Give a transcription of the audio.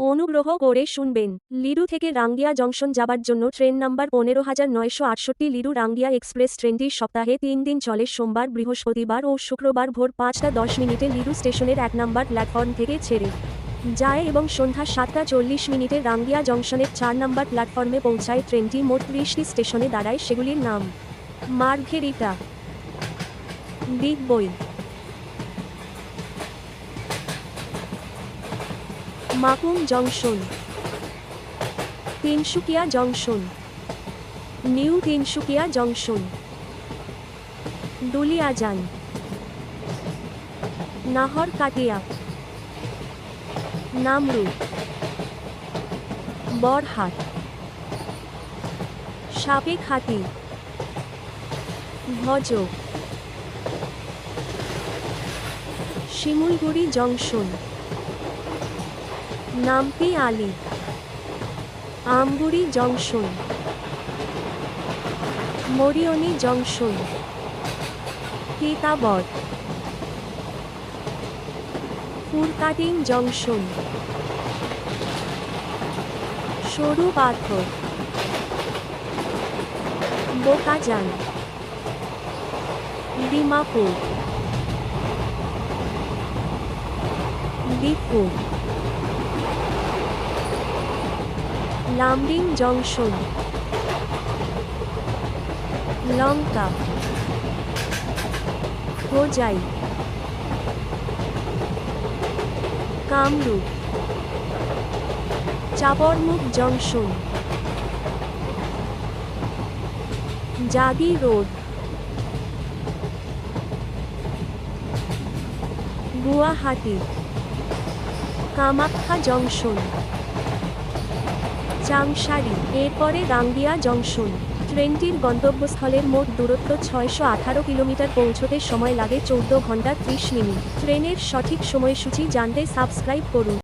অনুগ্রহ করে শুনবেন। লিডু থেকে রাঙ্গিয়া জংশন যাবার জন্য ট্রেন নাম্বার পনেরো হাজার নয়শো আটষট্টি লিডু রাঙ্গিয়া এক্সপ্রেস ট্রেনটি সপ্তাহে তিন দিন চলে সোমবার, বৃহস্পতিবার ও শুক্রবার ভোর পাঁচটা দশ মিনিটে লিডু স্টেশনের এক নম্বর প্ল্যাটফর্ম থেকে ছেড়ে যায় এবং সন্ধ্যা সাতটা চল্লিশ মিনিটে রাঙ্গিয়া জংশনের চার নম্বর প্ল্যাটফর্মে পৌঁছায় ট্রেনটি মোট ত্রিশটি স্টেশনে দাঁড়ায় সেগুলির নাম। মার্ঘেরিটা। বিগ বই। Makum junction. Tinsukia junction. New Tinsukia junction. Duliajan. Naharkatia. Namrup. Borhat Sapekhati Bhojo. Simaluguri junction. Namti Ali Amguri junction Mariani junction Titabar Furkating junction Sarupathar Bokajan Dimapur দিকপুর Lumding junction. Lanka. Hojai. Kamrup. Chaparmukh junction. Jagi road. Guwahati. Kamakhya junction. Changsari এরপরে Rangia junction. ট্রেনটির গন্তব্যস্থলের মোট দূরত্ব ছয়শো আঠারো kilometre, পৌঁছতে সময় লাগে চৌদ্দ ঘণ্টা ত্রিশ মিনিট। ট্রেনের সঠিক সময়সূচি জানতে সাবস্ক্রাইব করুন।